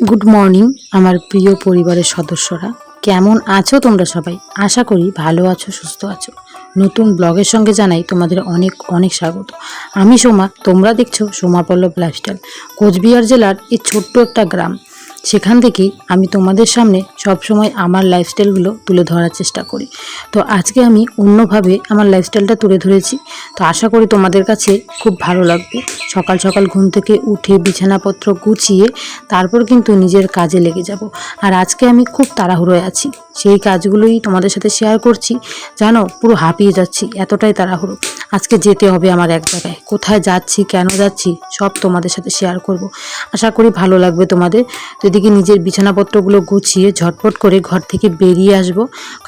Good morning আমার প্রিয় পরিবারের সদস্যরা। কেমন আছো তোমরা সবাই? আশা করি ভালো আছো, সুস্থ আছো। নতুন ব্লগের সঙ্গে জানাই তোমাদের অনেক অনেক স্বাগত। আমি সোমা, তোমরা দেখছ সোমা পল্লব লাইফস্টাইল কোচবিহার জেলার এই ছোট্ট একটা গ্রাম। সেখান থেকেই আমি তোমাদের সামনে সবসময় আমার লাইফস্টাইলগুলো তুলে ধরার চেষ্টা করি। তো আজকে আমি অন্যভাবে আমার লাইফস্টাইলটা তুলে ধরেছি। তো আশা করি তোমাদের কাছে খুব ভালো লাগবে। সকাল সকাল ঘুম থেকে উঠে বিছানাপত্র গুছিয়ে তারপর কিন্তু নিজের কাজে লেগে যাব। আর আজকে আমি খুব তাড়াহুড়োয় আছি। সেই কাজগুলোই তোমাদের সাথে শেয়ার করছি। জানো, পুরো হাঁপিয়ে যাচ্ছি, এতটাই তাড়াহুড়ো। আজকে যেতে হবে আমার এক জায়গায়। কোথায় যাচ্ছি, কেন যাচ্ছি, সব তোমাদের সাথে শেয়ার করব। আশা করি ভালো লাগবে তোমাদের। তো এদিকে নিজের বিছানাপত্রগুলো গুছিয়ে ঝটপট করে ঘর থেকে বেরিয়ে আসব,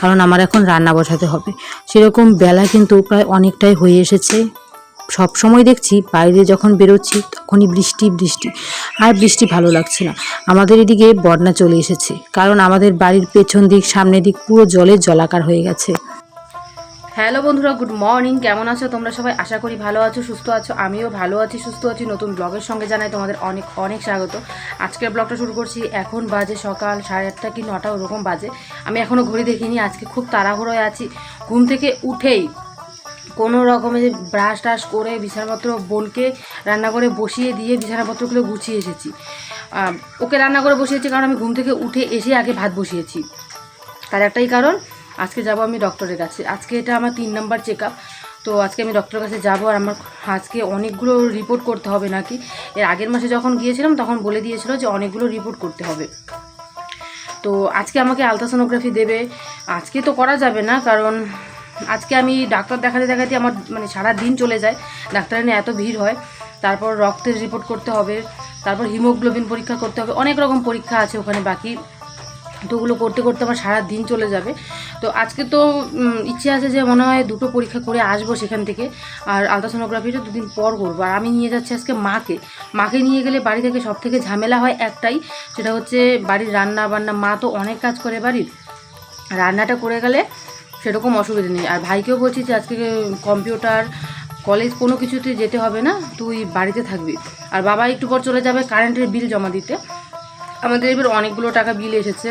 কারণ আমার এখন রান্না বসাতে হবে। সেরকম বেলা কিন্তু প্রায় অনেকটাই হয়ে এসেছে। সব সময় দেখছি বাইরে যখন বেরোচ্ছি তখনই বৃষ্টি বৃষ্টি। আর বৃষ্টি ভালো লাগছে না। আমাদের এদিকে বন্যা চলে এসেছে, কারণ আমাদের বাড়ির পেছন দিক, সামনের দিক পুরো জলের জলাকার হয়ে গেছে। হ্যালো বন্ধুরা, গুড মর্নিং। কেমন আছো? তোমরা সবাই আশা করি ভালো আছো, সুস্থ আছো। আমিও ভালো আছি, সুস্থ আছি। নতুন ব্লগের সঙ্গে জানাই তোমাদের অনেক অনেক স্বাগত। আজকের ব্লগটা শুরু করছি এখন বাজে সকাল সাড়ে আটটা কি নটা, ওরকম বাজে। আমি এখনও ঘড়ি দেখিনি, আজকে খুব তাড়াহুড়োয় আছি। ঘুম থেকে উঠেই কোনো রকমে যে ব্রাশ টাশ করে বিছানাপত্র বোনকে রান্না করে বসিয়ে দিয়ে বিছানাপত্রগুলো গুছিয়ে এসেছি। ওকে রান্না করে বসিয়েছি কারণ আমি ঘুম থেকে উঠে এসে আগে ভাত বসিয়েছি। তার একটাই কারণ আজকে যাব আমি ডক্টরের কাছে। আজকে এটা আমার তিন নাম্বার চেক আপ তো আজকে আমি ডক্টরের কাছে যাব আর আমার আজকে অনেকগুলো রিপোর্ট করতে হবে নাকি? এর আগের মাসে যখন গিয়েছিলাম, তখন বলে দিয়েছিল যে অনেকগুলো রিপোর্ট করতে হবে। তো আজকে আমাকে আলট্রাসোনোগ্রাফি দেবে। আজকে তো করা যাবে না, কারণ আজকে আমি ডাক্তার দেখাতে দেখাতে আমার মানে সারা দিন চলে যায়। ডাক্তারের এত ভিড় হয়। তারপর রক্তের রিপোর্ট করতে হবে। তারপর হিমোগ্লোবিন পরীক্ষা করতে হবে। অনেক রকম পরীক্ষা আছে ওখানে বাকি। তো ওগুলো করতে করতে আমার সারা দিন চলে যাবে। তো আজকে তো ইচ্ছে আছে যে মনে হয় দুটো পরীক্ষা করে আসব সেখান থেকে। আর আলট্রাসোনোগ্রাফিটা দুদিন পর করব। আর আমি নিয়ে যাচ্ছি আজকে মাকে। মাকে নিয়ে গেলে বাড়ি থেকে সব থেকে ঝামেলা হয় একটাই, সেটা হচ্ছে বাড়ির রান্না বান্না। মা তো অনেক কাজ করে বাড়ির। রান্নাটা করে গেলে সেরকম অসুবিধা নেই। আর ভাইকেও বলছি যে আজকে কম্পিউটার, কলেজ কোনো কিছুতে যেতে হবে না, তুই বাড়িতে থাকবি। আর বাবা একটু পর চলে যাবে কারেন্টের বিল জমা দিতে। আমাদের এবার অনেকগুলো টাকা বিল এসেছে।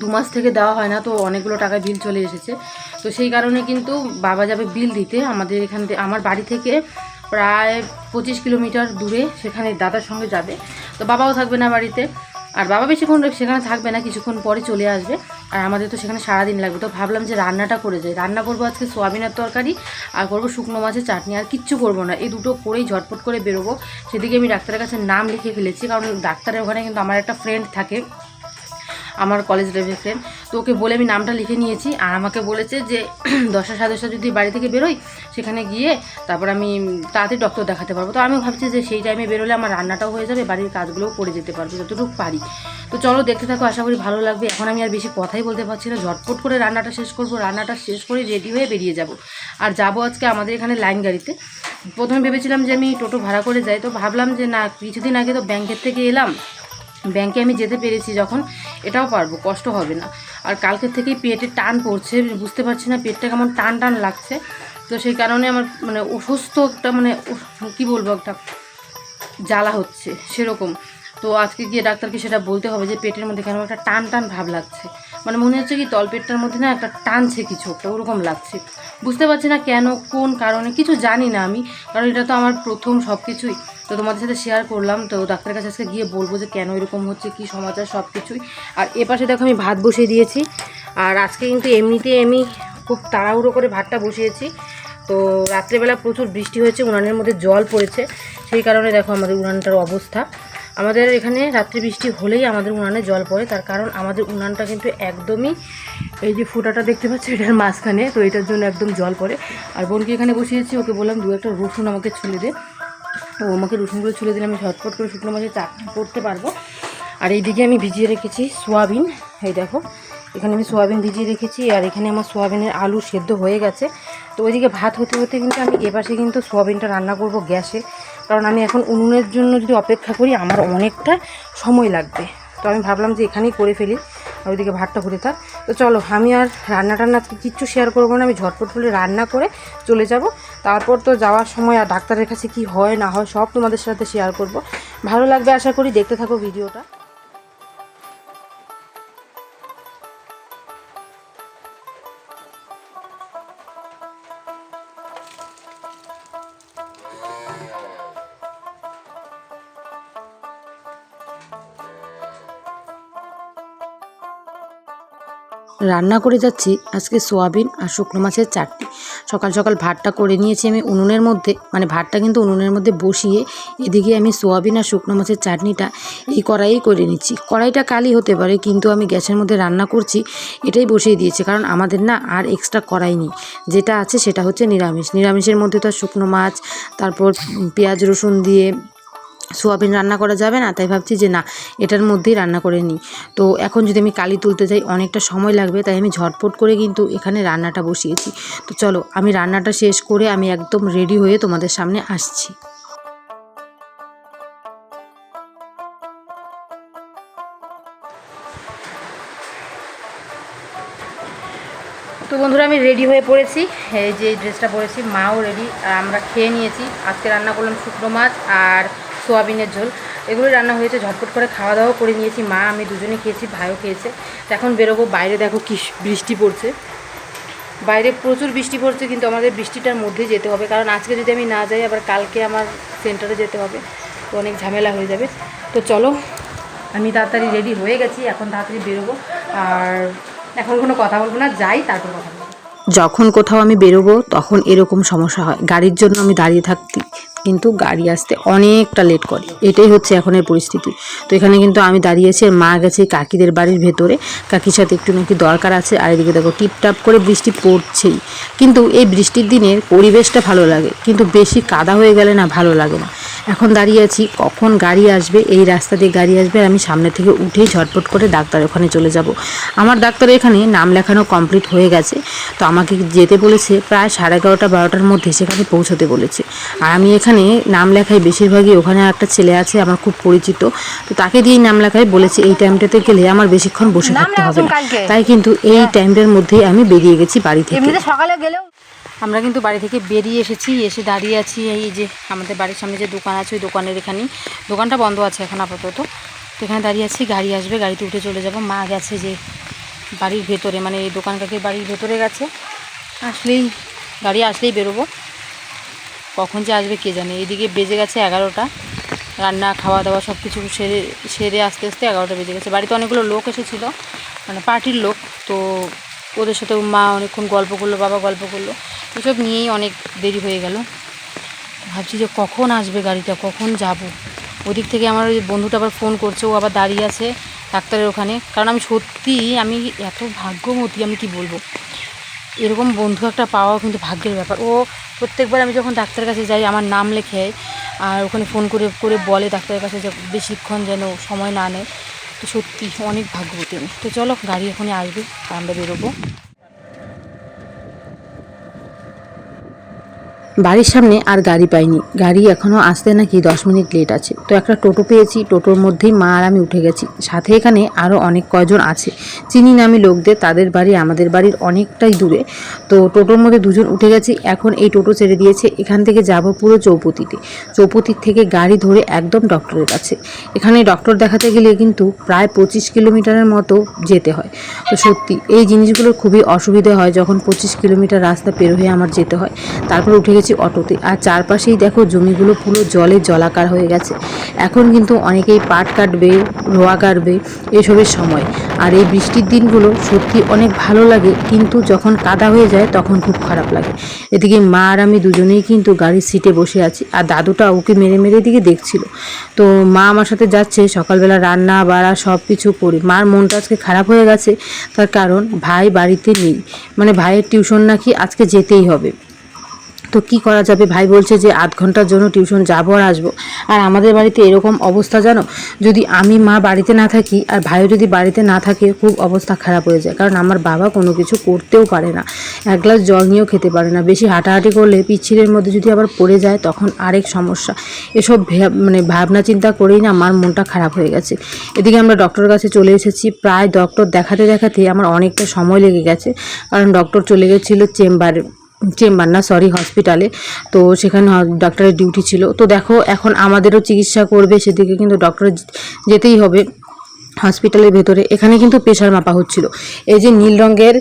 দু মাস থেকে দেওয়া হয় না, তো অনেকগুলো টাকা বিল চলে এসেছে। তো সেই কারণে কিন্তু বাবা যাবে বিল দিতে। আমাদের এখান থেকে, আমার বাড়ি থেকে প্রায় পঁচিশ কিলোমিটার দূরে সেখানে দাদার সঙ্গে যাবে। তো বাবাও থাকবে না বাড়িতে। আর বাবা বেশিক্ষণ সেখানে থাকবে না, কিছুক্ষণ পরে চলে আসবে। আর আমাদের তো সেখানে সারাদিন লাগবে। তো ভাবলাম যে রান্নাটা করে যাই। রান্না করব আজকে সোয়াবিনের তরকারি, আর করব শুকনো মাছের চাটনি। আর কিচ্ছু করব না। এই দুটো করেই ঝটপট করে বেরোবো। সেদিকে আমি ডাক্তারের কাছে নাম লিখে ফেলেছি, কারণ ডাক্তারের ওখানে কিন্তু আমার একটা ফ্রেন্ড থাকে। আমার কলেজ লাইফের ফ্রেন্ড তো ওকে বলে আমি নামটা লিখে নিয়েছি, আর আমাকে বলেছে যে, দশটা সাড়ে দশটা যদি বাড়ি থেকে বেরোই, সেখানে গিয়ে তারপর আমি তাড়াতাড়ি ডক্টর দেখাতে পারব। তো আমি ভাবছি যে সেই টাইমে বেরোলে আমার রান্নাটাও হয়ে যাবে, বাড়ির কাজগুলোও করে যেতে পারব, যতটুকু পারি। তো চলো দেখতে থাকো, আশা করি ভালো লাগবে। এখন আমি আর বেশি কথাই বলতে পারছি না, ঝটপট করে রান্নাটা শেষ করব, রান্নাটা শেষ করে রেডি হয়ে বেরিয়ে যাব। আর যাব আজকে আমাদের এখানে লাইন গাড়িতে। প্রথমে ভেবেছিলাম যে আমি টোটো ভাড়া করে যাই, তো ভাবলাম যে না, কিছুদিন আগে তো ব্যাংকের থেকে এলাম। ব্যাংকে আমি যেতে পেরেছি যখন, এটাও পারব, কষ্ট হবে না। আর কালকের থেকেই পেটে টান পড়ছে, বুঝতে পারছি না পেটটা কেমন টান টান লাগছে। তো সেই কারণে আমার মানে অসুস্থ একটা মানে কি বলব একটা, জ্বালা হচ্ছে, সেরকম। তো আজকে গিয়ে ডাক্তারকে সেটা বলতে হবে যে পেটের মধ্যে কেন একটা টান টান ভাব লাগছে। মানে মনে হচ্ছে কি তলপেটটার মধ্যে না একটা টানছে কিছু একটা, ওরকম লাগছে। বুঝতে পারছি না কেন, কোন কারণে, কিছু জানি না আমি, কারণ এটা তো আমার প্রথম সব কিছুই তো তোমাদের সাথে শেয়ার করলাম, তো ডাক্তারের কাছে আজকে গিয়ে বলব যে কেন এরকম হচ্ছে, কি সমাচার সব কিছুই আর এপাশে দেখো আমি ভাত বসিয়ে দিয়েছি, আর আজকে কিন্তু এমনিতে আমি খুব তাড়াহুড়ো করে ভাতটা বসিয়েছি। তো রাত্রেবেলা প্রচুর বৃষ্টি হয়েছে, উনানের মধ্যে জল পড়েছে, সেই কারণে দেখো আমাদের উনানটার অবস্থা। আমাদের এখানে রাত্রে বৃষ্টি হলেই আমাদের উনানে জল পড়ে, তার কারণ আমাদের উনানটা কিন্তু একদমই এই যে ফুটাটা দেখতে পাচ্ছি, এটার মাঝখানে, তো এটার জন্য একদম জল পড়ে। আর বোনকে এখানে বসিয়েছি, ওকে বললাম, দু একটা রসুন আমাকে ছুলে দে। ও আমাকে রসুনগুলো ছুলে দিলে আমি ঝটপট করে শুকনো মাছের চাটনি করতে পারব। আর এইদিকে আমি ভিজিয়ে রেখেছি সোয়াবিন, এই দেখো। এখানে আমি সোয়াবিন ভিজিয়ে রেখেছি, আর এখানে আমার সোয়াবিনের আলু সেদ্ধ হয়ে গেছে। তো ওইদিকে ভাত হতে হতে কিন্তু আমি এপাশে কিন্তু সোয়াবিনটা রান্না করব গ্যাসে, কারণ আমি এখন উনুনের জন্য যদি অপেক্ষা করি, আমার অনেকটা সময় লাগবে। তো আমি ভাবলাম যে এখানেই করে ফেলি। ওইদিকে ভাতটা ঘুরে থাক। তো চলো, আমি আর রান্না টান্না কিচ্ছু শেয়ার করব না, আমি ঝটপট করে রান্না করে চলে যাব। তারপর তো যাওয়ার সময় আর ডাক্তারের কাছে কি হয় না হয় সব তোমাদের সাথে শেয়ার করব। ভালো লাগবে আশা করি, দেখতে থাকো ভিডিওটা। রান্না করে যাচ্ছি আজকে সোয়াবিন আর শুকনো মাছের চাটনি। সকাল সকাল ভাতটা করে নিয়েছি আমি উনুনের মধ্যে মানে ভাতটা কিন্তু উনুনের মধ্যে বসিয়ে এদিকে আমি সোয়াবিন আর শুকনো মাছের চাটনিটা এই কড়াইয়েই করে নিচ্ছি। কড়াইটা কালি হতে পারে, কিন্তু আমি গ্যাসের মধ্যে রান্না করছি, এটাই বসিয়ে দিয়েছি, কারণ আমাদের না আর এক্সট্রা কড়াই নেই। যেটা আছে সেটা হচ্ছে নিরামিষ। নিরামিষের মধ্যে তো শুকনো মাছ, তারপর পেঁয়াজ রসুন দিয়ে সোয়াবিন রান্না করা যাবে না, তাই ভাবছি যে না, এটার মধ্যেই রান্না করে নিই। তো এখন যদি আমি কালি তুলতে যাই, অনেকটা সময় লাগবে, তাই আমি ঝটপট করে কিন্তু এখানে রান্নাটা বসিয়েছি। তো চলো, আমি রান্নাটা শেষ করে আমি একদম রেডি হয়ে তোমাদের সামনে আসছি। তো বন্ধুরা, আমি রেডি হয়ে পড়েছি। এই যে ড্রেসটা পরেছি, মাও রেডি, আর আমরা খেয়ে নিয়েছি। আজকে রান্না করলাম শুকনো মাছ আর সোয়াবিনের ঝোল। এগুলো রান্না হয়েছে, ঝটপট করে খাওয়া দাওয়া করে নিয়েছি। মা, আমি দুজনে খেয়েছি, ভাইও খেয়েছে। এখন বেরোবো, বাইরে দেখো কি বৃষ্টি পড়ছে। বাইরে প্রচুর বৃষ্টি পড়ছে, কিন্তু আমাদের বৃষ্টিটার মধ্যেই যেতে হবে। কারণ আজকে যদি আমি না যাই, আবার কালকে আমার সেন্টারে যেতে হবে। তো অনেক ঝামেলা হয়ে যাবে। তো চলো, আমি তাড়াতাড়ি রেডি হয়ে গেছি, এখন তাড়াতাড়ি বেরোবো। আর এখন কোনো কথা বলব না, যাই, তারপর কথা বলব। যখন কোথাও আমি বেরোবো, তখন এরকম সমস্যা হয়। গাড়ির জন্য আমি দাঁড়িয়ে থাকতে কিন্তু গাড়ি আসতে অনেকটা লেট করে। এটাই হচ্ছে এখনের পরিস্থিতি। তো এখানে কিন্তু আমি দাঁড়িয়েছি আর মা গেছে কাকিদের বাড়ির ভেতরে। কাকির সাথে একটু নাকি দরকার আছে। আর এদিকে দেখো, টিপটাপ করে বৃষ্টি পড়ছেই। কিন্তু এই বৃষ্টির দিনের পরিবেশটা ভালো লাগে। কিন্তু বেশি কাদা হয়ে গেলে না ভালো লাগে না। এখন দাঁড়িয়ে আছি, কখন গাড়ি আসবে? এই রাস্তা দিয়ে গাড়ি আসবে আর আমি সামনে থেকে উঠেই ঝটপট করে ডাক্তার ওখানে চলে যাব। আমার ডাক্তার এখানে নাম লেখানো কমপ্লিট হয়ে গেছে। তো আমাকে যেতে বলেছে, প্রায় সাড়ে এগারোটা, বারোটার মধ্যে সেখানে পৌঁছতে বলেছে। আর আমি এখানে নাম লেখাই বেশিরভাগই ওখানে একটা ছেলে আছে আমার খুব পরিচিত। তো তাকে দিয়েই নাম লেখাই বলেছে এই টাইমটাতে গেলে আমার বেশিক্ষণ বসে থাকতে হবে না। তাই কিন্তু এই টাইমটার মধ্যেই আমি বেরিয়ে গেছি বাড়ি থেকে। সকালে গেলেও? আমরা কিন্তু বাড়ি থেকে বেরিয়ে এসেছি এসে দাঁড়িয়ে আছি এই যে আমাদের বাড়ির সামনে যে দোকান আছে ওই দোকানের এখানেই। দোকানটা বন্ধ আছে এখন আপাতত। তো এখানে দাঁড়িয়ে আছি গাড়ি আসবে গাড়িতে উঠে চলে যাব। মা গেছে যে বাড়ির ভেতরে মানে এই দোকান কাকির বাড়ির ভেতরে গেছে। আসলেই গাড়ি আসলেই বেরোবো। কখন যে আসবে কে জানে? এইদিকে বেজে গেছে এগারোটা। রান্না খাওয়া দাওয়া সব কিছু সেরে সেরে আস্তে আস্তে এগারোটা বেজে গেছে। বাড়িতে অনেকগুলো লোক এসেছিল মানে পার্টির লোক। তো ওদের সাথে মা অনেকক্ষণ গল্প করল, বাবা গল্প করল। এসব নিয়েই অনেক দেরি হয়ে গেল। ভাবছি যে কখন আসবে গাড়িটা, কখন যাব? ওদিক থেকে আমার ওই বন্ধুটা আবার ফোন করছে, ও আবার দাঁড়িয়ে আছে ডাক্তারের ওখানে। কারণ আমি সত্যি আমি এত ভাগ্যমতী আমি কি বলব? এরকম বন্ধু একটা পাওয়াও কিন্তু ভাগ্যের ব্যাপার। ও প্রত্যেকবার আমি যখন ডাক্তারের কাছে যাই, আমার নাম লেখে, আর ওখানে ফোন করে করে বলে ডাক্তারের কাছে যে বেশিক্ষণ যেন সময় না নেয়। তো সত্যি অনেক ভাগ্যবতী আমি। তো চলো, গাড়ি এখনই আসবে আর আমরা বেরোবো। বাড়ির সামনে আর গাড়ি পাইনি। গাড়ি এখনও আসতে নাকি দশ মিনিট লেট আছে। তো একটা টোটো পেয়েছি, টোটোর মধ্যেই মা আর আমি উঠে গেছি। সাথে এখানে আরও অনেক কয়জন আছে। চিনি না আমি লোকদের, তাদের বাড়ি আমাদের বাড়ির অনেকটাই দূরে। তো টোটোর মধ্যে দুজন উঠে গেছি। এখন এই টোটো ছেড়ে দিয়েছে। এখান থেকে যাব পুরো চৌপতিতে। চৌপতির থেকে গাড়ি ধরে একদম ডক্টরের কাছে। এখানে ডক্টর দেখাতে গেলে কিন্তু প্রায় পঁচিশ কিলোমিটারের মতো যেতে হয়। তো সত্যি, এই জিনিসগুলোর খুবই অসুবিধা হয় যখন পঁচিশ কিলোমিটার রাস্তা পের হয়ে আমার যেতে হয়। তারপর উঠে গেছি অটোতে। আর চারপাশেই দেখো জমিগুলো পুরো জলে জলাকার হয়ে গেছে। এখন কিন্তু অনেকেই পাট কাটবে, রোয়া কাটবে এসবের সময়। আর এই বৃষ্টির দিনগুলো সত্যি অনেক ভালো লাগে, কিন্তু যখন কাদা হয়ে যায় তখন খুব খারাপ লাগে। এদিকে মা আর আমি দুজনেই কিন্তু গাড়ির সিটে বসে আছি, আর দাদুটা ওকে মেরে মেরে দিকে দেখছিল। তো মা আমার সাথে যাচ্ছে, সকালবেলা রান্না, বাড়া সব কিছু করি। মার মনটা আজকে খারাপ হয়ে গেছে, তার কারণ ভাই বাড়িতে নেই। মানে ভাইয়ের টিউশন নাকি আজকে যেতেই হবে। তো কি করা যাবে? ভাই বলছে যে আধ ঘণ্টার জন্য টিউশন যাব আর আসব। আর আমাদের বাড়িতে এরকম অবস্থা জানো? যদি আমি মা বাড়িতে না থাকি আর ভাইও যদি বাড়িতে না থাকে, খুব অবস্থা খারাপ হয়ে যায়। কারণ আমার বাবা কোনো কিছু করতেও পারে না। এক গ্লাস জল নিয়েও খেতে পারে না। বেশি হাঁটাহাঁটি করলে পিচ্ছিলের মধ্যে যদি আবার পড়ে যায়, তখন আরেক সমস্যা। এসব মানে ভাবনা চিন্তা করেই না আমার মনটা খারাপ হয়ে গেছে। এদিকে আমরা ডক্টরের কাছে চলে এসেছি। প্রায় ডক্টর দেখাতে দেখাতে আমার অনেকটা সময় লেগে গেছে। কারণ ডক্টর চলে গেছিল চেম্বারে। চেম্বার না সরি হসপিটালে তো সেখানে ডাক্তারের ডিউটি ছিল। তো দেখো, এখন আমাদেরও চিকিৎসা করবে, সেদিকে কিন্তু ডক্টর যেতেই হবে। হসপিটালের ভেতরে, এখানে কিন্তু প্রেশার মাপা হচ্ছিল। এই যে নীল রঙের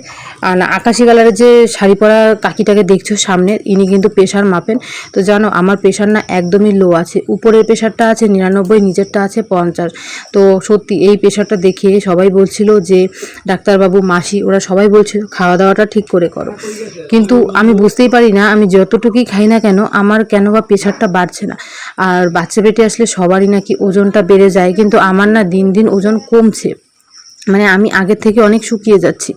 আকাশি কালারের যে শাড়ি পরা কাকিটাকে দেখছ সামনে, ইনি কিন্তু প্রেশার মাপেন। তো জানো, আমার প্রেশার না একদমই লো আছে। উপরের প্রেশারটা আছে, নিরানব্বই নিচেরটা আছে পঞ্চাশ। তো সত্যি, এই প্রেশারটা দেখে সবাই বলছিল যে, ডাক্তারবাবু, মাসি, ওরা সবাই বলছিল খাওয়া দাওয়াটা ঠিক করে করো। কিন্তু আমি বুঝতেই পারি না, আমি যতটুকুই খাই না কেন, আমার কেন বা প্রেশারটা বাড়ছে না। আর বাচ্চা পেটে আসলে সবারই নাকি ওজনটা বেড়ে যায়, কিন্তু আমার না দিন দিন ওজন কমছে। মানে আমি আগের থেকে অনেক শুকিয়ে যাচ্ছি।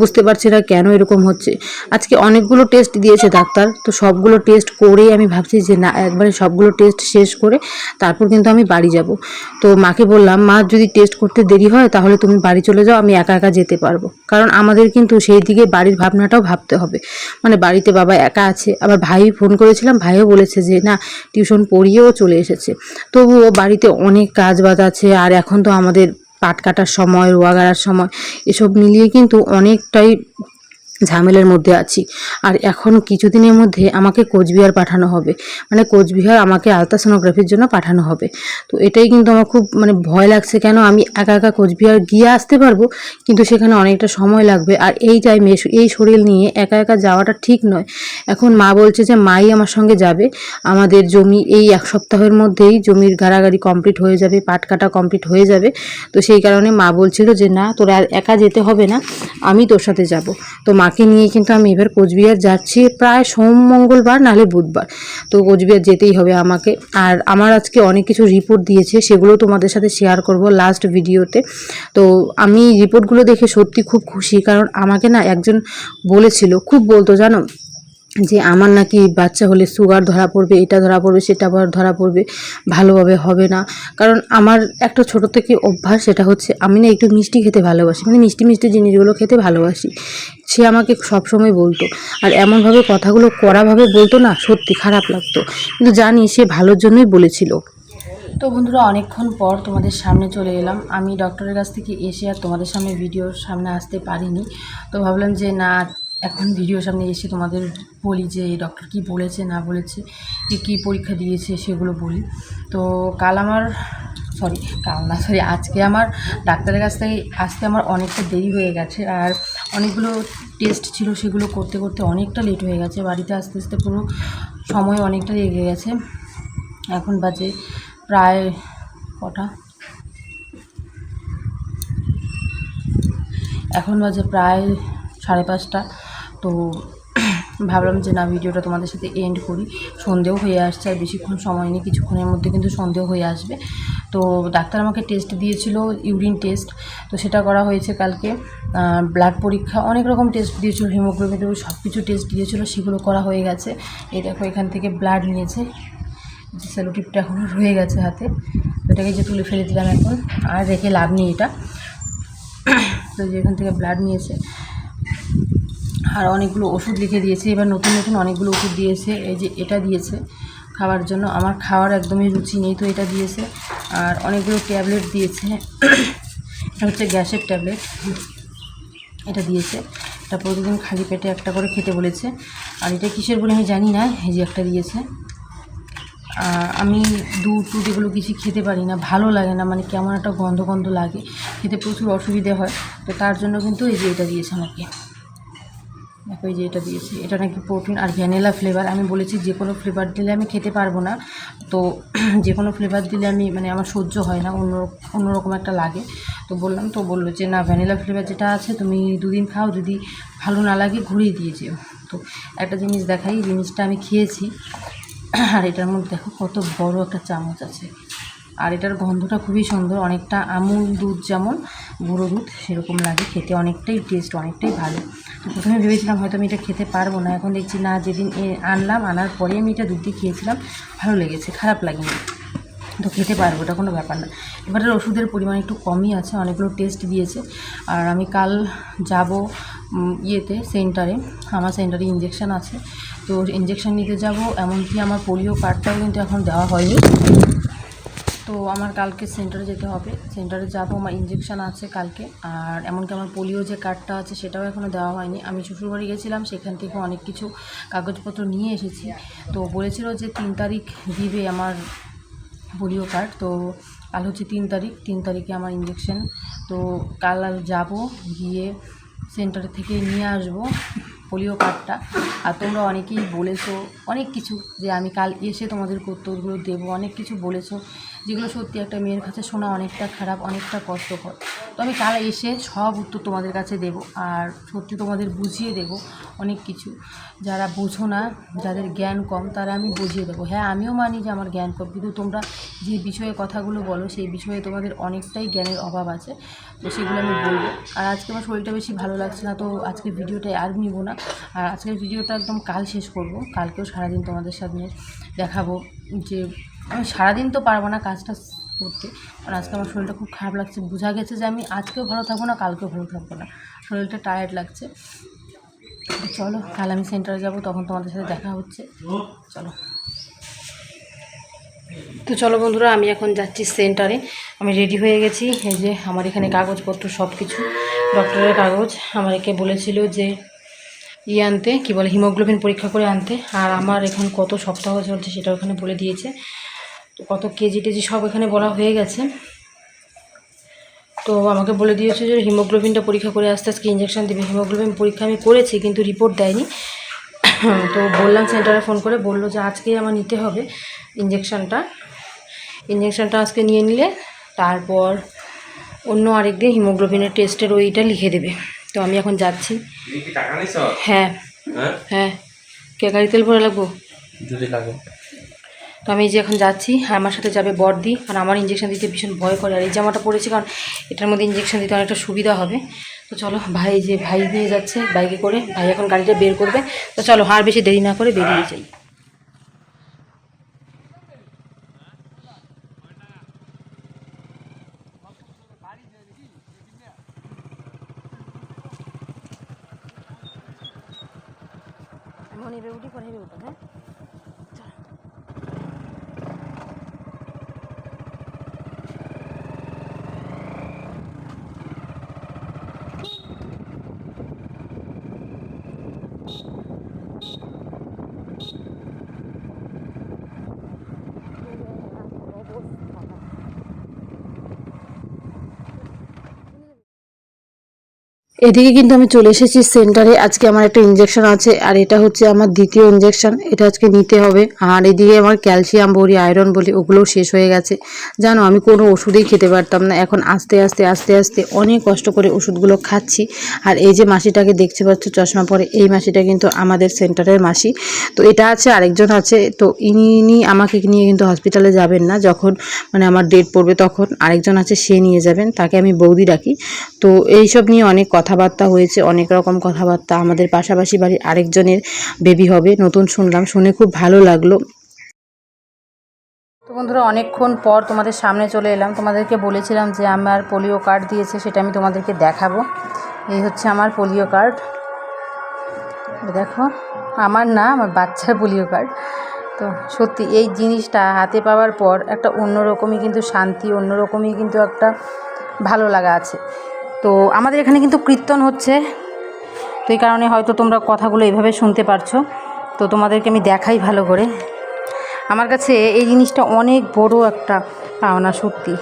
বুঝতে পারছি না কেন এরকম হচ্ছে। আজকে অনেকগুলো টেস্ট দিয়েছে ডাক্তার, তো সবগুলো টেস্ট করেই আমি ভাবছি যে না, একবারে সবগুলো টেস্ট শেষ করে তারপর কিন্তু আমি বাড়ি যাব। তো মাকে বললাম, মা, যদি টেস্ট করতে দেরি হয় তাহলে তুমি বাড়ি চলে যাও, আমি একা একা যেতে পারব। কারণ আমাদের কিন্তু সেই দিকে বাড়ির ভাবনাটাও ভাবতে হবে। মানে বাড়িতে বাবা একা আছে। আবার ভাই ফোন করেছিলাম, ভাইও বলেছে যে, না টিউশন পড়িয়েও চলে এসেছে। তবুও বাড়িতে অনেক কাজ বাজ আছে, আর এখন তো আমাদের পাট কাটার সময় রোয়া গাড়ার সময় এসব মিলিয়ে কিন্তু অনেকটাই ঝামেলার মধ্যে আছি। আর এখন কিছুদিনের মধ্যে আমাকে কোচবিহার পাঠানো হবে। মানে কোচবিহার আমাকে আলট্রাসোনোগ্রাফির জন্য পাঠানো হবে। তো এটাই কিন্তু আমার খুব মানে ভয় লাগছে কেন আমি একা একা কোচবিহার গিয়ে আসতে পারব? কিন্তু সেখানে অনেকটা সময় লাগবে। আর এই টাইমে এই শরীর নিয়ে একা একা যাওয়াটা ঠিক নয়। এখন মা বলছে যে, মাই আমার সঙ্গে যাবে। আমাদের জমি এই এক সপ্তাহের মধ্যেই জমির গাড়াগাড়ি কমপ্লিট হয়ে যাবে, পাট কাটা কমপ্লিট হয়ে যাবে। তো সেই কারণে মা বলছিল যে, না, তোরা আর একা যেতে হবে না। আমি তোর সাথে যাব। তো মাকে নিয়ে কিন্তু আমি এবার কোচবিহার যাচ্ছি। প্রায় সোম, মঙ্গলবার, নাহলে বুধবার। তো কোচবিহার যেতেই হবে আমাকে। আর আমার আজকে অনেক কিছু রিপোর্ট দিয়েছে, সেগুলো তোমাদের সাথে শেয়ার করব লাস্ট ভিডিওতে তো আমি রিপোর্টগুলো দেখে সত্যি খুব খুশি, কারণ আমাকে না একজন বলেছিল, খুব বলতো, জানো? যে আমার নাকি বাচ্চা হলে সুগার ধরা পড়বে, এটা ধরা পড়বে, সেটা আবার ধরা পড়বে, ভালোভাবে হবে না। কারণ আমার একটা ছোট থেকে অভ্যাস সেটা হচ্ছে, আমি না একটু মিষ্টি খেতে ভালোবাসি মানে মিষ্টি মিষ্টি জিনিসগুলো খেতে ভালোবাসি। সে আমাকে সবসময় বলতো। আর এমনভাবে কথাগুলো কড়াভাবে বলতো না, সত্যি খারাপ লাগতো। কিন্তু জানি সে ভালোর জন্যই বলেছিল। তো বন্ধুরা, অনেকক্ষণ পর তোমাদের সামনে চলে এলাম। আমি ডক্টরের কাছ থেকে এসে আর তোমাদের সামনে ভিডিওর সামনে আসতে পারিনি। তো ভাবলাম যে না এখন ভিডিওর সামনে এসে তোমাদের বলি যে ডক্টর কি বলেছে, না বলেছে কি কী পরীক্ষা দিয়েছে সেগুলো বলি। তো কাল আমার সরি কাল না সরি আজকে আমার ডাক্তারের কাছ থেকে আসতে আমার অনেকটা দেরি হয়ে গেছে আর অনেকগুলো টেস্ট ছিল সেগুলো করতে করতে অনেকটা লেট হয়ে গেছে। বাড়িতে আস্তে আস্তে পুরো সময় অনেকটা লেগে গেছে। এখন বাজে প্রায় কটা? এখন বাজে প্রায় সাড়ে পাঁচটা। তো ভাবলাম যে না, ভিডিওটা তোমাদের সাথে এন্ড করি। সন্দেহ হয়ে আসছে আর বেশিক্ষণ সময় নেই, কিছুক্ষণের মধ্যে কিন্তু সন্দেহ হয়ে আসবে। তো ডাক্তার আমাকে টেস্ট দিয়েছিল ইউরিন টেস্ট তো সেটা করা হয়েছে কালকে। ব্লাড পরীক্ষা, অনেক রকম টেস্ট দিয়েছিল হিমোগ্লোবিন সব কিছু টেস্ট দিয়েছিল, সেগুলো করা হয়ে গেছে। এই দেখো, এখান থেকে ব্লাড নিয়েছে। যে সেলোটিপটা এখনও রয়ে গেছে হাতে। এটাকে যে তুলে ফেলে দিলাম এখন, আর রেখে লাভ নেই এটা। তো যে এখান থেকে ব্লাড নিয়েছে। আর অনেকগুলো ওষুধ লিখে দিয়েছে। এবার নতুন নতুন অনেকগুলো ওষুধ দিয়েছে। এই যে এটা দিয়েছে খাওয়ার জন্য। আমার খাওয়ার একদমই রুচি নেই তো এটা দিয়েছে। আর অনেকগুলো ট্যাবলেট দিয়েছে। এটা হচ্ছে গ্যাসের ট্যাবলেট। এটা দিয়েছে। এটা প্রতিদিন খালি পেটে একটা করে খেতে বলেছে। আর এটা কিসের বলে আমি জানি না। এই যে একটা দিয়েছে। আমি দুধ টুধ এগুলো কিছু খেতে পারি না। ভালো লাগে না। মানে কেমন একটা গন্ধ গন্ধ লাগে। খেতে প্রচুর অসুবিধে হয়। তো তার জন্য কিন্তু এই যে এটা দিয়েছে আমাকে। দেখো যে এটা দিয়েছি। এটা নাকি প্রোটিন আর ভ্যানিলা ফ্লেভার আমি বলেছি যে কোনো ফ্লেভার দিলে আমি খেতে পারব না। তো যে কোনো ফ্লেভার দিলে আমি মানে আমার সহ্য হয় না, অন্য অন্যরকম একটা লাগে। তো বললাম, তো বলল যে না ভ্যানিলা ফ্লেভার যেটা আছে তুমি দুদিন খাও, যদি ভালো না লাগে ঘুরিয়ে দিয়ে যেও। তো একটা জিনিস দেখাই, জিনিসটা আমি খেয়েছি। আর এটার মধ্যে দেখো কত বড় একটা চামচ আছে। আর এটার গন্ধটা খুবই সুন্দর, অনেকটা আমুল দুধ যেমন, গুঁড়ো দুধ সেরকম লাগে, খেতে অনেকটাই টেস্ট অনেকটাই ভালো। তো প্রথমে ভেবেছিলাম হয়তো আমি এটা খেতে পারব না, এখন দেখছি না, যেদিন আনলাম, আনার পরে আমি এটা দুধ দিয়ে খেয়েছিলাম, ভালো লেগেছে, খারাপ লাগেনি। তো খেতে পারব ওটা কোনো ব্যাপার না। এবারের ওষুধের পরিমাণ একটু কমই আছে, অনেকগুলো টেস্ট দিয়েছে। আর আমি কাল যাব ইয়েতে সেন্টারে আমার সেন্টারে ইঞ্জেকশান আছে। তো ইঞ্জেকশান নিতে যাব, এমনকি আমার পোলিও কার্ডটাও কিন্তু এখন দেওয়া হয়নি। তো আমার কালকে সেন্টারে যেতে হবে। সেন্টারে যাব, আমার ইঞ্জেকশান আছে কালকে। আর এমনকি আমার পোলিও যে কার্ডটা আছে, সেটাও এখনও দেওয়া হয়নি। আমি শ্বশুরবাড়ি গেছিলাম, সেখান থেকে অনেক কিছু কাগজপত্র নিয়ে এসেছি। তো বলেছিল যে তিন তারিখ দিবে আমার পোলিও কার্ড তো কাল হচ্ছে তিন তারিখ, তিন তারিখে আমার ইঞ্জেকশন তো কাল আর যাব, গিয়ে সেন্টার থেকে নিয়ে আসব পোলিও কার্ডটা আর তোমরা অনেকেই বলেছ অনেক কিছু যে আমি কাল এসে তোমাদের উত্তরগুলো দেবো। অনেক কিছু বলেছ। যেগুলো সত্যি একটা মেয়ের কাছে শোনা অনেকটা খারাপ, অনেকটা কষ্টকর। তো আমি কাল এসে সব উত্তর তোমাদের কাছে দেবো আর সত্যি তোমাদের বুঝিয়ে দেবো অনেক কিছু। যারা বোঝো না, যাদের জ্ঞান কম, তারা আমি বুঝিয়ে দেবো। হ্যাঁ আমিও মানি যে আমার জ্ঞান কম, কিন্তু তোমরা যে বিষয়ে কথাগুলো বলো, সেই বিষয়ে তোমাদের অনেকটাই জ্ঞানের অভাব আছে। তো সেগুলো আমি বলব। আর আজকে আমার শরীরটা বেশি ভালো লাগছে না, তো আজকে ভিডিওটা আর নিব না। আর আজকের ভিডিওটা একদম কাল শেষ করব। কালকেও সারাদিন তোমাদের সামনে দেখাবো যে আমি সারাদিন তো পারব না কাজটা করতে। কারণ আজকে আমার শরীরটা খুব খারাপ লাগছে। বোঝা গেছে যে আমি আজকেও ভালো থাকব না, কালকেও ভালো থাকব না। শরীরটা টায়ার্ড লাগছে। চলো কাল আমি সেন্টারে যাব, তখন তোমাদের সাথে দেখা হচ্ছে। চলো। তো চলো বন্ধুরা, আমি এখন যাচ্ছি সেন্টারে আমি রেডি হয়ে গেছি। এই যে আমার এখানে কাগজপত্র সব কিছু ডক্টরের কাগজ আমাকে বলেছিল যে ইয়ে আনতে, কী বলে, হিমোগ্লোবিন পরীক্ষা করে আনতে। আর আমার এখন কত সপ্তাহ চলছে সেটা ওখানে বলে দিয়েছে। তো কত কেজি টেজি সব এখানে বলা হয়ে গেছে। তো আমাকে বলে দিয়েছে যে হিমোগ্লোবিনটা পরীক্ষা করে আস্তে আজকে ইঞ্জেকশন দেবে। হিমোগ্লোবিন পরীক্ষা আমি করেছি কিন্তু রিপোর্ট দেয়নি। তো বললাম সেন্টারে ফোন করে বলল যে আজকেই আমার নিতে হবে ইঞ্জেকশনটা ইঞ্জেকশানটা আজকে নিয়ে নিলে তারপর অন্য আরেক আরেকদিন হিমোগ্লোবিনের টেস্টের ওইটা লিখে দেবে। তো আমি এখন যাচ্ছি। হ্যাঁ। হ্যাঁ? হ্যাঁ। কে গাড়ি তেল ভরে লাগবো? যদি লাগে। তো আমি যে এখন যাচ্ছি আমার সাথে যাবে বর্দি, আর আমার ইঞ্জেকশন দিতে ভীষণ ভয় করে। আর এই জামাটা পরেছি কারণ এটার মধ্যে ইঞ্জেকশন দিতে অনেকটা সুবিধা হবে। তো চলো, ভাই যে ভাই নিয়ে যাচ্ছে, বাইকে করে, ভাই এখন গাড়িটা বের করবে। তো চলো, আর বেশি দেরি না করে বেরিয়ে যাই। মনে উঠি করে উঠো হ্যাঁ? এদিকে কিন্তু আমি চলে এসেছি সেন্টারে। আজকে আমার একটা ইঞ্জেকশন আছে, আর এটা হচ্ছে আমার দ্বিতীয় ইঞ্জেকশন এটা আজকে নিতে হবে। আর এদিকে আমার ক্যালসিয়াম বলি আয়রন বলি, ওগুলোও শেষ হয়ে গেছে। জানো, আমি কোনো ওষুধেই খেতে পারতাম না। এখন আস্তে আস্তে আস্তে আস্তে অনেক কষ্ট করে ওষুধগুলো খাচ্ছি। আর এই যে মাসিটাকে দেখতে পাচ্ছ চশমা পরে, এই মাসিটা কিন্তু আমাদের সেন্টারের মাসি। তো এটা আছে, আরেকজন আছে। তো ইনি আমাকে নিয়ে কিন্তু হসপিটালে যাবেন না। যখন মানে আমার ডেট পড়বে তখন আরেকজন আছে, সে নিয়ে যাবেন। তাকে আমি বৌদি ডাকি। তো এইসব নিয়ে অনেক কথাবার্তা হয়েছে, অনেক রকম কথাবার্তা। আমাদের পাশাপাশি বাড়ির আরেকজনের বেবি হবে, নতুন শুনলাম, শুনে খুব ভালো লাগল। তো বন্ধুরা, অনেকক্ষণ পর তোমাদের সামনে চলে এলাম। তোমাদেরকে বলেছিলাম যে আমার পোলিও কার্ড দিয়েছে, সেটা আমি তোমাদেরকে দেখাবো। এই হচ্ছে আমার পোলিও কার্ড। দেখো, আমার না, আমার বাচ্চার পোলিও কার্ড। তো সত্যি, এই জিনিসটা হাতে পাওয়ার পর একটা অন্যরকমই কিন্তু শান্তি, অন্যরকমই কিন্তু একটা ভালো লাগা আছে। তো আমাদের এখানে কিন্তু কীর্তন হচ্ছে। তো এই কারণে হয়তো তোমরা কথাগুলো এভাবে শুনতে পারছ। তো তোমাদেরকে আমি দেখাই ভালো করে। আমার কাছে এই জিনিসটা অনেক বড় একটা পাওনা, সত্যি।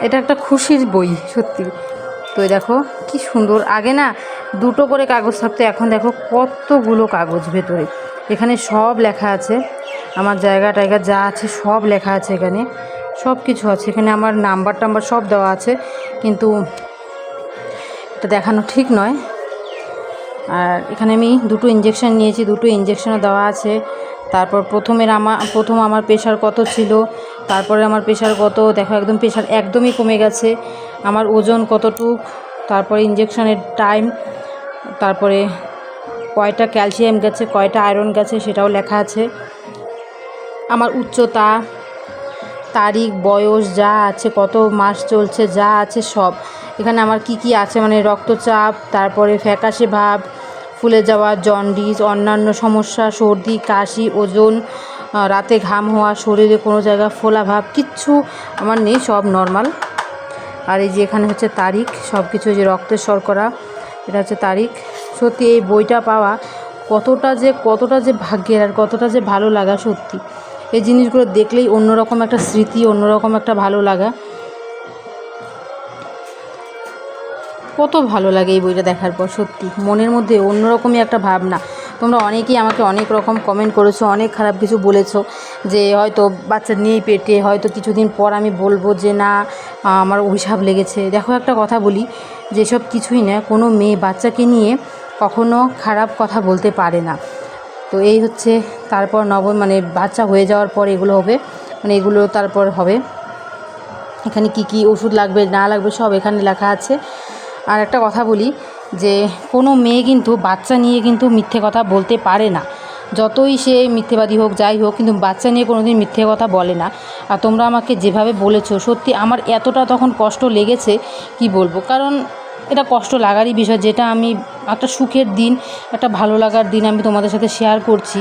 এটা একটা খুশির বই, সত্যি। তো দেখো, কি সুন্দর। আগে না দুটো করে কাগজ থাকতো, এখন দেখো কতগুলো কাগজ ভেতরে। এখানে সব লেখা আছে। আমার জায়গা টায়গা যা আছে সব লেখা আছে এখানে। সব কিছু আছে। এখানে আমার নাম্বার টাম্বার সব দেওয়া আছে, কিন্তু এটা দেখানো ঠিক নয়। আর এখানে আমি দুটো ইঞ্জেকশান নিয়েছি, দুটো ইঞ্জেকশানও দেওয়া আছে। তারপর প্রথমের আমার প্রথম আমার প্রেশার কত ছিল, তারপরে আমার প্রেশার কত, দেখো একদম প্রেশার একদমই কমে গেছে। আমার ওজন কতটুক, তারপরে ইঞ্জেকশনের টাইম তারপরে কয়টা ক্যালসিয়াম গেছে, কয়টা আয়রন গেছে, সেটাও লেখা আছে। আমার উচ্চতা তারিখ, বয়স যা আছে, কত মাস চলছে, যা আছে সব। এখানে আমার কি কি আছে? মানে রক্তচাপ, তারপরে ফ্যাকাশে ভাব, ফুলে যাওয়া জন্ডিস, অন্যান্য সমস্যা, সর্দি, কাশি, ওজন রাতে ঘাম হওয়া, শরীরে কোনো জায়গা ফোলা ভাব, কিচ্ছু আমার নেই, সব নর্মাল আর এই যে এখানে হচ্ছে তারিখ সব কিছু যে রক্তের শর্করা, এটা হচ্ছে তারিখ। সত্যি এই বইটা পাওয়া কতটা যে কতটা যে ভাগ্যের আর কতটা যে ভালো লাগা সত্যি। এই জিনিসগুলো দেখলেই অন্যরকম একটা স্মৃতি, অন্যরকম একটা ভালো লাগা। কত ভালো লাগে এই বইটা দেখার পর, সত্যি। মনের মধ্যে অন্যরকমই একটা ভাবনা। তোমরা অনেকেই আমাকে অনেক রকম কমেন্ট করেছ, অনেক খারাপ কিছু বলেছ যে হয়তো বাচ্চা নেই পেটে, হয়তো কিছুদিন পর আমি বলব যে না, আমার অভিশাপ লেগেছে। দেখো একটা কথা বলি, যেসব কিছুই না, কোনো মেয়ে বাচ্চাকে নিয়ে কখনো খারাপ কথা বলতে পারে না। তো এই হচ্ছে তারপর নব মানে বাচ্চা হয়ে যাওয়ার পর এগুলো হবে মানে এগুলো তারপর হবে। এখানে কি কি ওষুধ লাগবে, না লাগবে সব এখানে লেখা আছে। আর একটা কথা বলি যে, কোনো মেয়ে কিন্তু বাচ্চা নিয়ে কিন্তু মিথ্যে কথা বলতে পারে না। যতই সে মিথ্যেবাদী হোক, যাই হোক, কিন্তু বাচ্চা নিয়ে কোনো দিন মিথ্যে কথা বলে না। আর তোমরা আমাকে যেভাবে বলেছ, সত্যি আমার এতটা তখন কষ্ট লেগেছে, কি বলব? কারণ এটা কষ্ট লাগারই বিষয়, যেটা আমি একটা সুখের দিন, একটা ভালো লাগার দিন আমি তোমাদের সাথে শেয়ার করছি।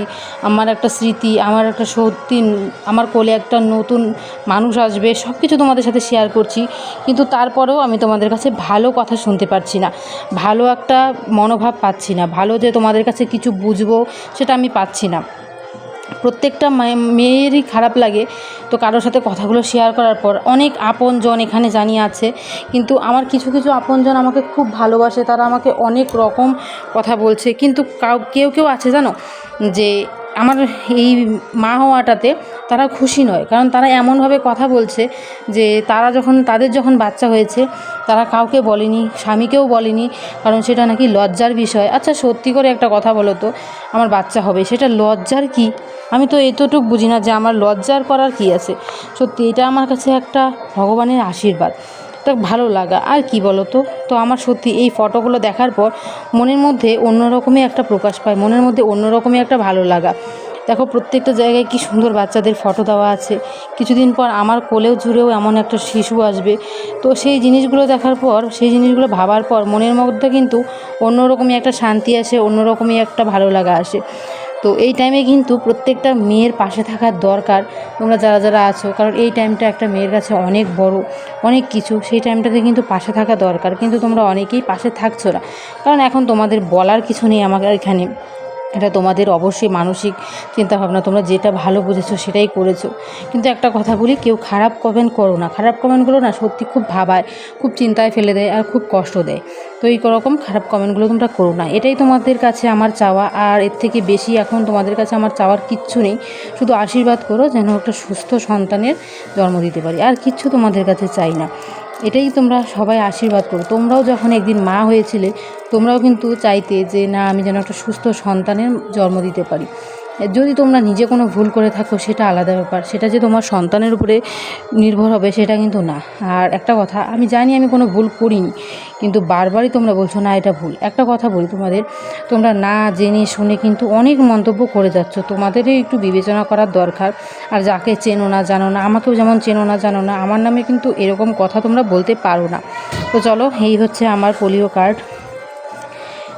আমার একটা স্মৃতি, আমার একটা সত্যি, আমার কোলে একটা নতুন মানুষ আসবে সব কিছু তোমাদের সাথে শেয়ার করছি। কিন্তু তারপরেও আমি তোমাদের কাছে ভালো কথা শুনতে পারছি না, ভালো একটা মনোভাব পাচ্ছি না, ভালো যে তোমাদের কাছে কিছু বুঝব, সেটা আমি পাচ্ছি না। প্রত্যেকটা মায়ে- মেয়েরই খারাপ লাগে। তো কারোর সাথে কথাগুলো শেয়ার করার পর অনেক আপনজন এখানে জানিয়ে আছে। কিন্তু আমার কিছু কিছু আপনজন আমাকে খুব ভালোবাসে। তারা আমাকে অনেক রকম কথা বলছে। কিন্তু কাউ কেউ কেউ আছে জানো? যে আমার এই মা হওয়াটাতে তারা খুশি নয়। কারণ তারা এমনভাবে কথা বলছে যে তারা যখন, তাদের যখন বাচ্চা হয়েছে, তারা কাউকে বলেনি, স্বামীকেও বলেনি, কারণ সেটা নাকি লজ্জার বিষয়। আচ্ছা সত্যি করে একটা কথা বলো তো, আমার বাচ্চা হবে, সেটা লজ্জার কি? আমি তো এতটুক বুঝি না যে আমার লজ্জার করার কি আছে। সত্যি, এটা আমার কাছে একটা ভগবানের আশীর্বাদ। একটা ভালো লাগা। আর কি বলো তো তো আমার সত্যি এই ফটোগুলো দেখার পর মনের মধ্যে অন্যরকমই একটা প্রকাশ পায়, মনের মধ্যে অন্যরকমই একটা ভালো লাগা। দেখো, প্রত্যেকটা জায়গায় কি সুন্দর বাচ্চাদের ফটো দেওয়া আছে। কিছুদিন পর আমার কোলেও জুড়েও এমন একটা শিশু আসবে। তো সেই জিনিসগুলো দেখার পর, সেই জিনিসগুলো ভাবার পর মনের মধ্যে কিন্তু অন্যরকমই একটা শান্তি আসে, অন্যরকমই একটা ভালো লাগা আসে। তো এই টাইমে কিন্তু প্রত্যেকটা মেয়ের পাশে থাকার দরকার তোমরা যারা যারা আছো। কারণ এই টাইমটা একটা মেয়ের কাছে অনেক বড়, অনেক কিছু। সেই টাইমটাতে কিন্তু পাশে থাকা দরকার। কিন্তু তোমরা অনেকেই পাশে থাকছো না। কারণ এখন তোমাদের বলার কিছু নেই আমাকে এখানে। এটা তোমাদের অবশ্যই মানসিক চিন্তাভাবনা, তোমরা যেটা ভালো বুঝেছ সেটাই করেছ। কিন্তু একটা কথা বলি, কেউ খারাপ কমেন্ট করো না। খারাপ কমেন্টগুলো না সত্যি খুব ভাবায়, খুব চিন্তায় ফেলে দেয় আর খুব কষ্ট দেয়। তো এই রকম খারাপ কমেন্টগুলো তোমরা করো না। এটাই তোমাদের কাছে আমার চাওয়া, আর এর থেকে বেশি এখন তোমাদের কাছে আমার চাওয়ার কিচ্ছু নেই। শুধু আশীর্বাদ করো যেন একটা সুস্থ সন্তানের জন্ম দিতে পারি। আর কিচ্ছু তোমাদের কাছে চাই না। এটাই তোমরা সবাই আশীর্বাদ করো। তোমরাও যখন একদিন মা হয়েছিলে, তোমরাও কিন্তু চাইতে যে, না, আমি যেন একটা সুস্থ সন্তানের জন্ম দিতে পারি। যদি তোমরা নিজে কোনো ভুল করে থাকো, সেটা আলাদা ব্যাপার। সেটা যে তোমার সন্তানের উপরে নির্ভর হবে, সেটা কিন্তু না। আর একটা কথা, আমি জানি আমি কোনো ভুল করিনি, কিন্তু বারবারই তোমরা বলছো, না, এটা ভুল। একটা কথা বলি তোমাদের, তোমরা না জেনে শুনে কিন্তু অনেক মন্তব্য করে যাচ্ছ। তোমাদেরই একটু বিবেচনা করার দরকার। আর যাকে চেনো না, জানো না, আমাকেও যেমন চেনো না, জানো না, আমার নামে কিন্তু এরকম কথা তোমরা বলতে পারো না। তো চলো, এই হচ্ছে আমার পোলিও কার্ড।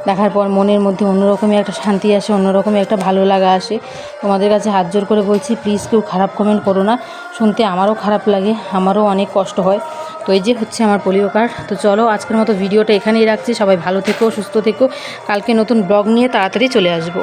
দেখার পর মনের মধ্যে অন্যরকমই একটা শান্তি আসে, অন্যরকমই একটা ভালো লাগা আসে। তোমাদের কাছে হাত জোর করে বলছি প্লিজ কেউ খারাপ কমেন্ট করো না। শুনতে আমারও খারাপ লাগে, আমারও অনেক কষ্ট হয়। তো এই যে হচ্ছে আমার পোলিও কার্ড তো চলো আজকের মতো ভিডিওটা এখানেই রাখছি। সবাই ভালো থেকো, সুস্থ থেকো। কালকে নতুন ব্লগ নিয়ে তাড়াতাড়ি চলে আসব।